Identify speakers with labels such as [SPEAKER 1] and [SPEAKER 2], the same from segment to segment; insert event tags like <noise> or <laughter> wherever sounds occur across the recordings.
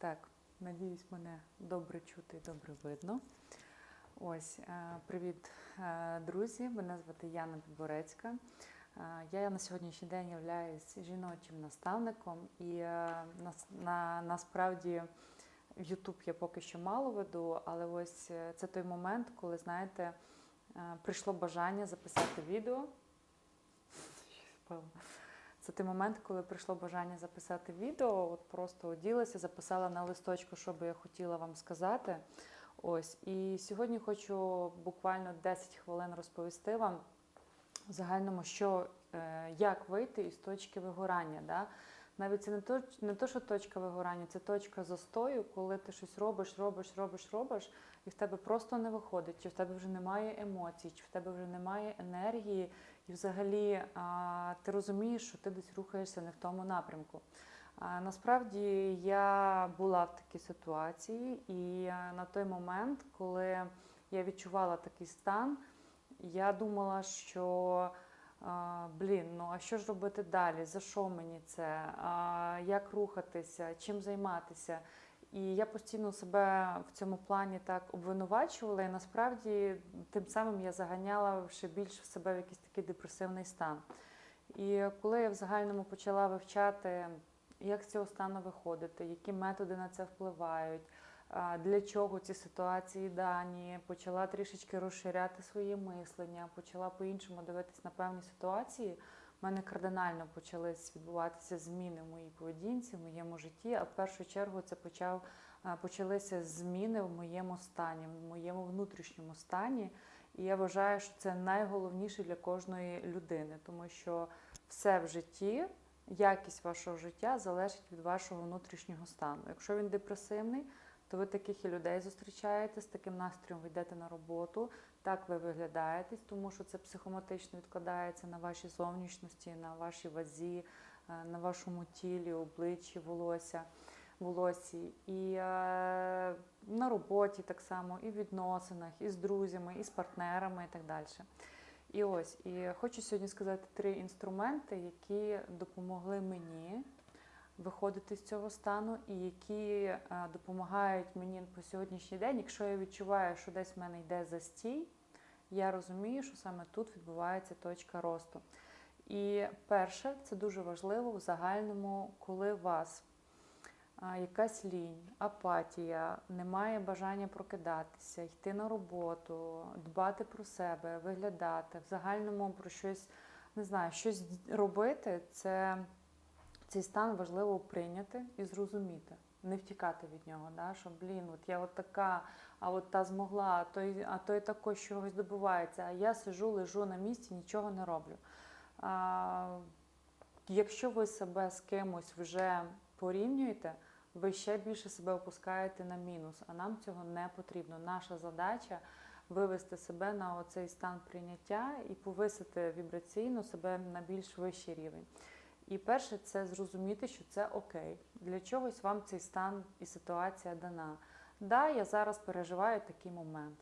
[SPEAKER 1] Так, надіюсь, мене добре чути і добре видно. Ось, е, привіт, е, друзі! Мене звати Яна Підборецька. Е, Я на сьогоднішній день являюсь жіночим наставником, і нас- на, насправді в YouTube я поки що мало веду, але ось це той момент, коли, знаєте, прийшло бажання записати відео. <laughs> Це той момент, коли прийшло бажання записати відео, от просто оділася, записала на листочку, що би я хотіла вам сказати. Ось, і сьогодні хочу буквально 10 хвилин розповісти вам в загальному, що, е, як вийти із точки вигорання. Да? Навіть це не то, не то, що точка вигорання, це точка застою, коли ти щось робиш, робиш, робиш, робиш, і в тебе просто не виходить, чи в тебе вже немає емоцій, чи в тебе вже немає енергії, і взагалі ти розумієш, що ти десь рухаєшся не в тому напрямку. Насправді я була в такій ситуації, і на той момент, коли я відчувала такий стан, я думала, що блін, ну а що ж робити далі? За що мені це? Як рухатися, чим займатися? І я постійно себе в цьому плані так обвинувачувала, і насправді тим самим я заганяла ще більше в себе в якийсь такий депресивний стан. І коли я в загальному почала вивчати, як з цього стану виходити, які методи на це впливають, для чого ці ситуації дані, почала трішечки розширяти своє мислення, почала по-іншому дивитись на певні ситуації. У мене кардинально почались відбуватися зміни в моїй поведінці, в моєму житті. А в першу чергу це почав почалися зміни в моєму стані, в моєму внутрішньому стані. І я вважаю, що це найголовніше для кожної людини, тому що все в житті, якість вашого життя залежить від вашого внутрішнього стану. Якщо він депресивний, то ви таких і людей зустрічаєте, з таким настроєм ви йдете на роботу, так ви виглядаєтесь, тому що це психоматично відкладається на вашій зовнішності, на вашій вазі, е, на вашому тілі, обличчі, волосся, волосі. І е, на роботі так само, і в відносинах, і з друзями, і з партнерами, і так далі. І ось, і хочу сьогодні сказати три інструменти, які допомогли мені виходити з цього стану, і які е, допомагають мені по сьогоднішній день. Якщо я відчуваю, що десь в мене йде застій, я розумію, що саме тут відбувається точка росту. І перше, це дуже важливо в загальному, коли у вас якась лінь, апатія, немає бажання прокидатися, йти на роботу, дбати про себе, виглядати, в загальному про щось, не знаю, щось робити, це цей стан важливо прийняти і зрозуміти, не втікати від нього. Да? Що, блін, от я от така, а от та змогла, а той, а той також чогось добувається, а я сижу, лежу на місці, нічого не роблю. А, якщо ви себе з кимось вже порівнюєте, ви ще більше себе опускаєте на мінус, а нам цього не потрібно. Наша задача вивести себе на оцей стан прийняття і повисити вібраційно себе на більш вищий рівень. І перше, це зрозуміти, що це окей. Для чогось вам цей стан і ситуація дана. Да, я зараз переживаю такий момент.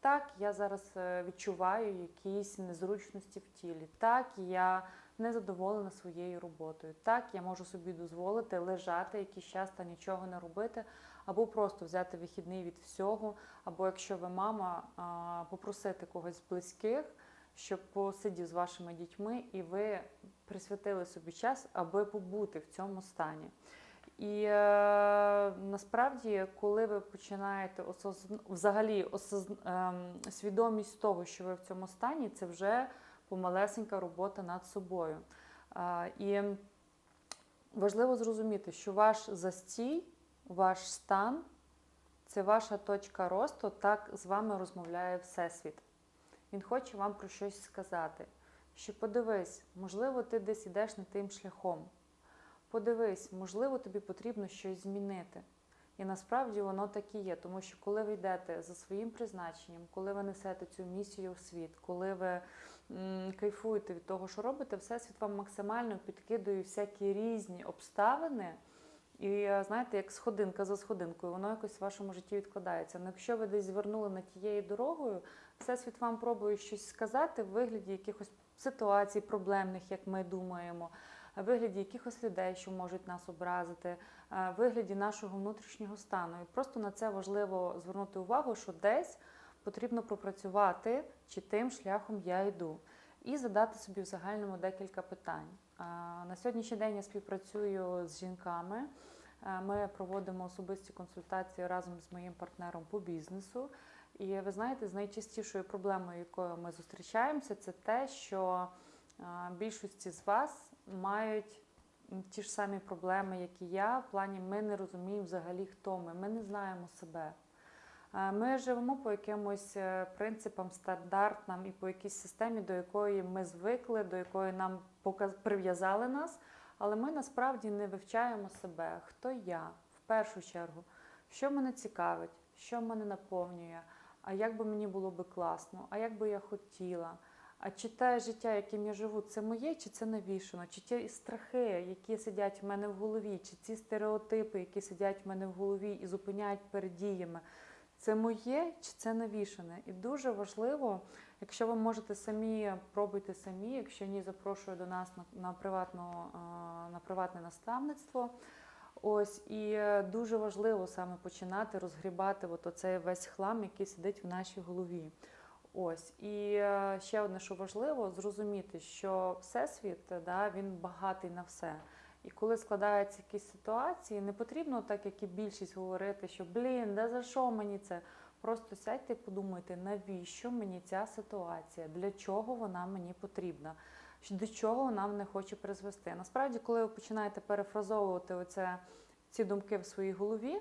[SPEAKER 1] Так, я зараз е, відчуваю якісь незручності в тілі. Так, я не задоволена своєю роботою. Так, я можу собі дозволити лежати якийсь час та нічого не робити, або просто взяти вихідний від всього, або якщо ви мама, попросити когось з близьких, щоб посидів з вашими дітьми, і ви присвятили собі час, аби побути в цьому стані. І е, насправді, коли ви починаєте осоз... взагалі осоз... ем, свідомість того, що ви в цьому стані, це вже помалесенька робота над собою. Е, і важливо зрозуміти, що ваш застій, ваш стан це ваша точка росту, так з вами розмовляє Всесвіт. Він хоче вам про щось сказати. Що подивись, можливо, ти десь ідеш не тим шляхом. Подивись, можливо, тобі потрібно щось змінити. І насправді воно так і є, тому що коли ви йдете за своїм призначенням, коли ви несете цю місію в світ, коли ви м, кайфуєте від того, що робите, всесвіт вам максимально підкидує всякі різні обставини. І е, знаєте, як сходинка за сходинкою, воно якось в вашому житті відкладається. Ну, якщо ви десь звернули на тією дорогою, всесвіт вам пробує щось сказати в вигляді якихось ситуацій проблемних, як ми думаємо, е, вигляді якихось людей, що можуть нас образити, е, вигляді нашого внутрішнього стану. І просто на це важливо звернути увагу, що десь потрібно пропрацювати, чи тим шляхом я йду, і задати собі в загальному декілька питань. На сьогоднішній день я співпрацюю з жінками. Е, Ми проводимо особисті консультації разом з моїм партнером по бізнесу. І ви знаєте, з найчастішою проблемою, якою ми зустрічаємося, це те, що е, більшості з вас мають ті ж самі проблеми, як і я. В плані ми не розуміємо взагалі, хто ми, ми не знаємо себе. Е, Ми живемо по якимось е, принципам, стандартам і по якійсь системі, до якої ми звикли, до якої нам прив'язали нас, але ми насправді не вивчаємо себе, хто я? В першу чергу, що мене цікавить, що мене наповнює, а як би мені було би класно, а як би я хотіла. А чи те життя, яким я живу, це моє, чи це навішано? Чи ті страхи, які сидять в мене в голові, чи ці стереотипи, які сидять в мене в голові і зупиняють перед діями, це моє чи це навішане? І дуже важливо, якщо ви можете самі, пробуйте самі, якщо ні, запрошую до нас на, на, приватну, на приватне наставництво. Ось і е, дуже важливо саме починати розгрібати от оцей весь хлам, який сидить в нашій голові. Ось і е, ще одне, що важливо, зрозуміти, що всесвіт да, він багатий на все. І коли складаються якісь ситуації, не потрібно, так як і більшість говорити, що блін, да за що мені це? Просто сядьте і подумайте, навіщо мені ця ситуація, для чого вона мені потрібна, до чого вона мене хоче призвести. Насправді, коли ви починаєте перефразовувати оце, ці думки в своїй голові,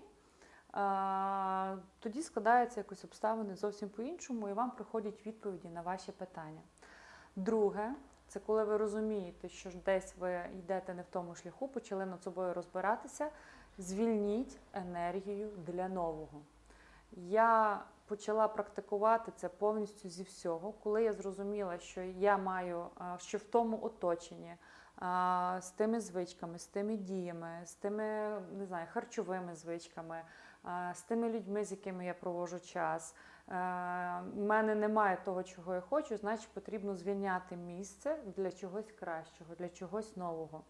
[SPEAKER 1] тоді складаються якось обставини зовсім по-іншому, і вам приходять відповіді на ваші питання. Друге, це коли ви розумієте, що десь ви йдете не в тому шляху, почали над собою розбиратися, звільніть енергію для нового. Я почала практикувати це повністю зі всього, коли я зрозуміла, що я маю, що в тому оточенні з тими звичками, з тими діями, з тими не знаю, харчовими звичками, з тими людьми, з якими я проводжу час. У мене немає того, чого я хочу, значить потрібно звільняти місце для чогось кращого, для чогось нового.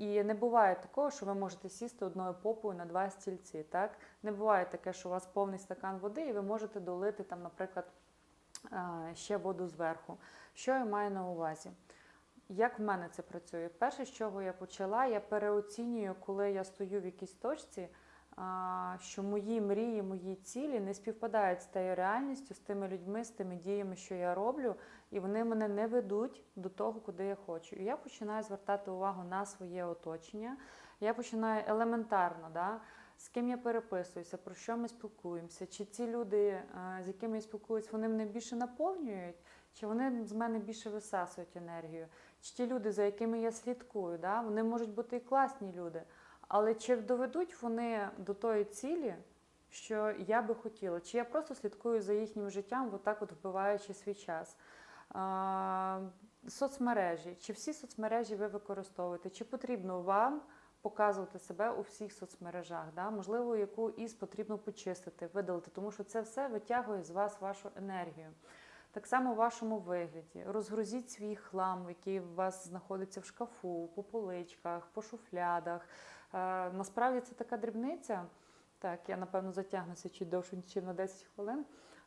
[SPEAKER 1] І не буває такого, що ви можете сісти одною попою на два стільці. Так? Не буває таке, що у вас повний стакан води, і ви можете долити, там, наприклад, ще воду зверху. Що я маю на увазі? Як в мене це працює? Перше, з чого я почала, я переоцінюю, коли я стою в якійсь точці, що мої мрії, мої цілі не співпадають з тією реальністю, з тими людьми, з тими діями, що я роблю, і вони мене не ведуть до того, куди я хочу. І я починаю звертати увагу на своє оточення. Я починаю елементарно, да, з ким я переписуюся, про що ми спілкуємося, чи ці люди, е, з якими я спілкуюсь, вони мене більше наповнюють, чи вони з мене більше висасують енергію, чи ті люди, за якими я слідкую, да, вони можуть бути і класні люди. Але чи доведуть вони до тої цілі, що я би хотіла? Чи я просто слідкую за їхнім життям, отак от вбиваючи свій час? А, соцмережі. Чи всі соцмережі ви використовуєте? Чи потрібно вам показувати себе у всіх соцмережах? Да? Можливо, яку із потрібно почистити, видалити, тому що це все витягує з вас вашу енергію. Так само в вашому вигляді. Розгрузіть свій хлам, який у вас знаходиться в шкафу, по поличках, по шуфлядах. Е, насправді це така дрібниця. Так, я напевно затягнуся чуть довше, ніж на 10 хвилин.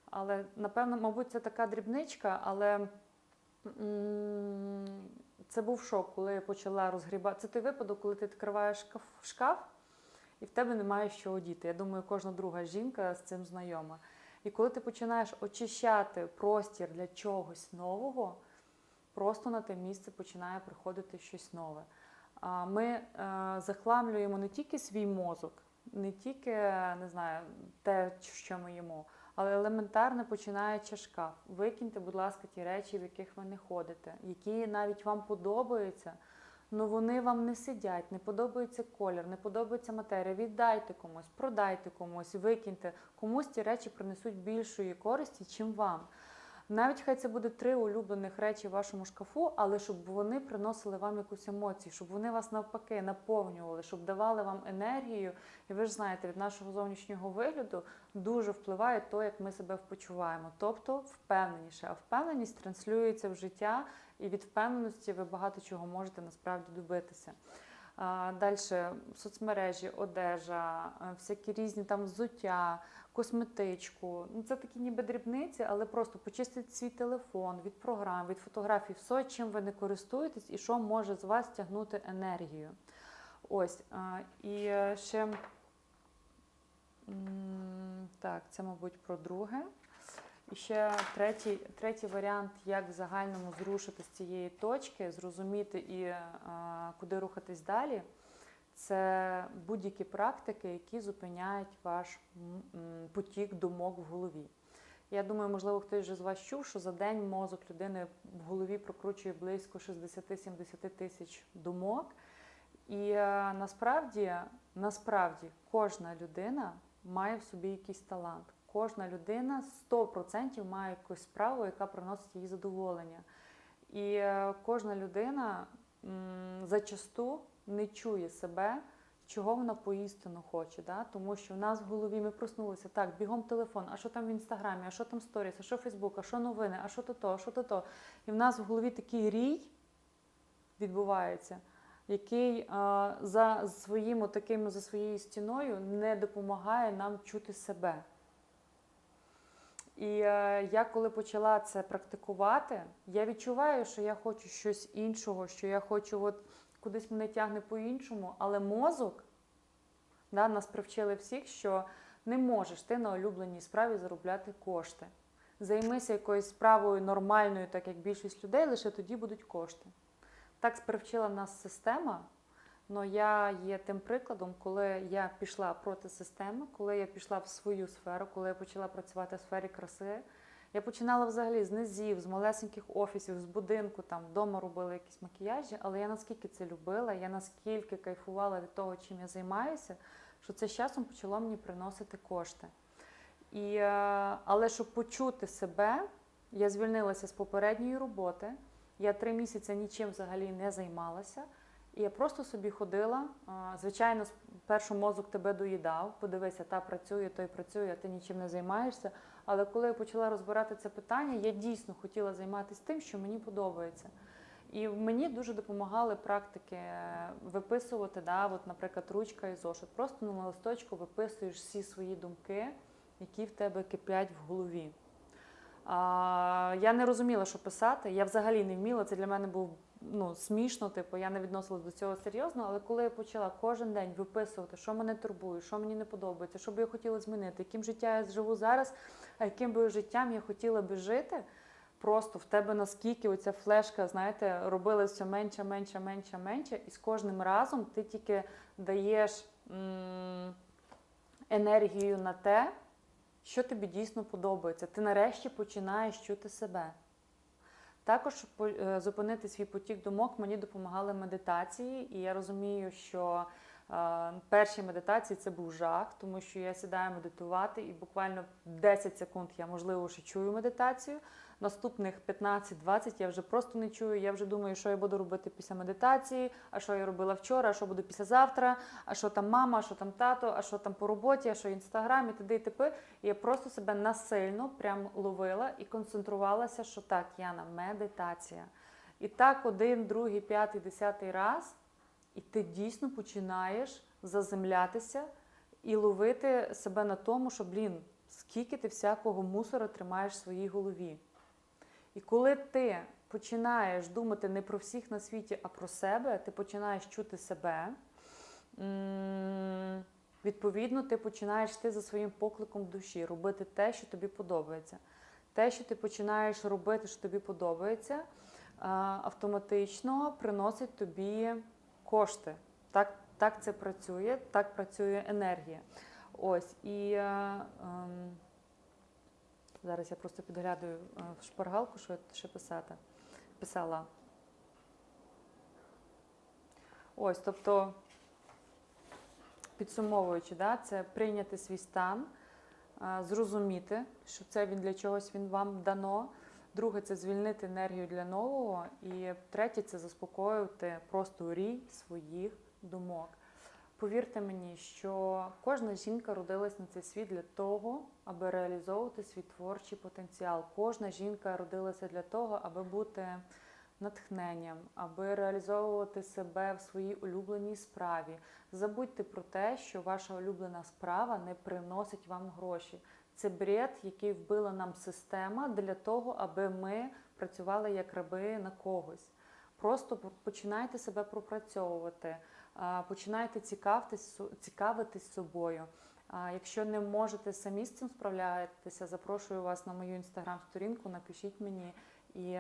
[SPEAKER 1] Але напевно, мабуть, це така дрібничка, але це був шок, коли я почала розгрібати. Це той випадок, коли ти відкриваєш шкаф і в тебе немає що одіти. Я думаю, кожна друга жінка з цим знайома. І коли ти починаєш очищати простір для чогось нового, просто на те місце починає приходити щось нове. Ми е, захламлюємо не тільки свій мозок, не тільки не знаю, те, що ми їмо, але елементарно починаючи шкаф. Викиньте, будь ласка, ті речі, в яких ви не ходите, які навіть вам подобаються, але вони вам не сидять, не подобається колір, не подобається матерія. Віддайте комусь, продайте комусь, викиньте. Комусь ті речі принесуть більшої користі, чим вам. Навіть хай це буде три улюблених речі в вашому шкафу, але щоб вони приносили вам якусь емоцію, щоб вони вас навпаки наповнювали, щоб давали вам енергію. І ви ж знаєте, від нашого зовнішнього вигляду дуже впливає то, як ми себе почуваємо. Тобто впевненіше. А впевненість транслюється в життя, і від впевненості ви багато чого можете насправді добитися. Далі соцмережі, одежа, е, всякі різні там взуття, косметичку. Ну, це такі ніби дрібниці, але просто почистити свій телефон від програм, від фотографій, все, чим ви не користуєтесь і що може з вас тягнути енергію. Ось. І е, ще так, це, мабуть, про друге. І ще третій, третій варіант, як в загальному зрушити з цієї точки, зрозуміти і е, куди рухатись далі. Це будь-які практики, які зупиняють ваш потік думок в голові. Я думаю, можливо, хтось вже з вас чув, що за день мозок людини в голові прокручує близько 60-70 тисяч думок. І е, насправді, насправді кожна людина має в собі якийсь талант. Кожна людина 100% має якусь справу, яка приносить їй задоволення. І е, кожна людина зачасту не чує себе, чого вона поістину хоче. Да? Тому що в нас в голові ми проснулися, так, бігом телефон, а що там в інстаграмі, а що там сторіс, а що Фейсбук, а що новини, а що то то, а що то то. І в нас в голові такий рій відбувається, який е, за своїм таким, за своєю стіною не допомагає нам чути себе. І е, я коли почала це практикувати, я відчуваю, що я хочу щось іншого, що я хочу, от кудись мене тягне по-іншому, але мозок да, нас привчили всіх, що не можеш ти на улюбленій справі заробляти кошти. Займися якоюсь справою нормальною, так як більшість людей, лише тоді будуть кошти. Так привчила нас система. Но я є тим прикладом, коли я пішла проти системи, коли я пішла в свою сферу, коли я почала працювати в сфері краси. Я починала взагалі з низів, з малесеньких офісів, з будинку, там вдома робила якісь макіяжі, але я наскільки це любила, я наскільки кайфувала від того, чим я займаюся, що це з часом почало мені приносити кошти. І, е, але щоб почути себе, я звільнилася з попередньої роботи. Я три місяці нічим взагалі не займалася. І я просто собі ходила. Звичайно, першу мозок тебе доїдав. Подивися, та працює, той працює, а ти нічим не займаєшся. Але коли я почала розбирати це питання, я дійсно хотіла займатися тим, що мені подобається. І мені дуже допомагали практики е, виписувати, да, от, наприклад, ручка і зошит. Просто на листочку виписуєш всі свої думки, які в тебе кипять в голові. А, я не розуміла, що писати. Я взагалі не вміла. Це для мене був ну, смішно, типу, я не відносилась до цього серйозно, але коли я почала кожен день виписувати, що мене турбує, що мені не подобається, що би я хотіла змінити, яким життя я живу зараз, а яким би життям я хотіла би жити. Просто в тебе наскільки оця флешка, знаєте, робила все менше, менше, менше, менше, і з кожним разом ти тільки даєш м- енергію на те, що тобі дійсно подобається. Ти нарешті починаєш чути себе. Також е, зупинити свій потік думок мені допомагали медитації, і я розумію, що перші медитації це був жах, тому що я сідаю медитувати, і буквально 10 секунд я, можливо, ще чую медитацію. Наступних 15-20 я вже просто не чую. Я вже думаю, що я буду робити після медитації, а що я робила вчора, а що буду післязавтра, а що там мама, а що там тато, а що там по роботі, а що інстаграм і т.д. і т.п. Я просто себе насильно прям ловила і концентрувалася, що так, Яна, медитація. І так один, другий, п'ятий, десятий раз, і ти дійсно починаєш заземлятися і ловити себе на тому, що, блін, скільки ти всякого мусора тримаєш в своїй голові. І коли ти починаєш думати не про всіх на світі, а про себе, ти починаєш чути себе. Відповідно, ти починаєш йти за своїм покликом душі, робити те, що тобі подобається. Те, що ти починаєш робити, що тобі подобається, автоматично приносить тобі кошти. Так, так це працює, так працює енергія. Ось і е, ем, зараз я просто підглядаю е, в шпаргалку, що я ще писати. Писала. Ось, тобто, підсумовуючи, да, це прийняти свій стан, е, зрозуміти, що це він для чогось він вам дано, Друге це звільнити енергію для нового. І третє це заспокоювати просто рій своїх думок. Повірте мені, що кожна жінка родилась на цей світ для того, аби реалізовувати свій творчий потенціал. Кожна жінка родилася для того, аби бути натхненням, аби реалізовувати себе в своїй улюбленій справі. Забудьте про те, що ваша улюблена справа не приносить вам гроші. Це бред, який вбила нам система для того, аби ми працювали як раби на когось. Просто починайте себе пропрацьовувати, починайте цікавитись, цікавитись собою. Якщо не можете самі з цим справляєтеся, запрошую вас на мою інстаграм-сторінку, напишіть мені, і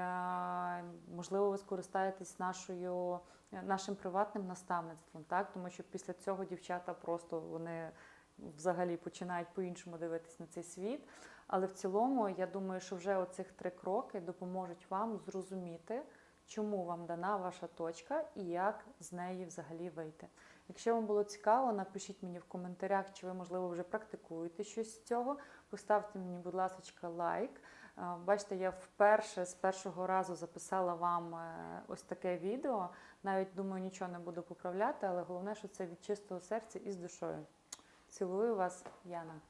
[SPEAKER 1] можливо ви скористаєтесь нашою, нашим приватним наставництвом, так? Тому що після цього дівчата просто вони взагалі починають по-іншому дивитись на цей світ. Але в цілому, я думаю, що вже оцих три кроки допоможуть вам зрозуміти, чому вам дана ваша точка і як з неї взагалі вийти. Якщо вам було цікаво, напишіть мені в коментарях, чи ви, можливо, вже практикуєте щось з цього. Поставте мені, будь ласка, лайк. Е, Бачите, я вперше з першого разу записала вам е, ось таке відео. Навіть думаю, нічого не буду поправляти, але головне, що це від чистого серця і з душою. Цілую вас, Яна.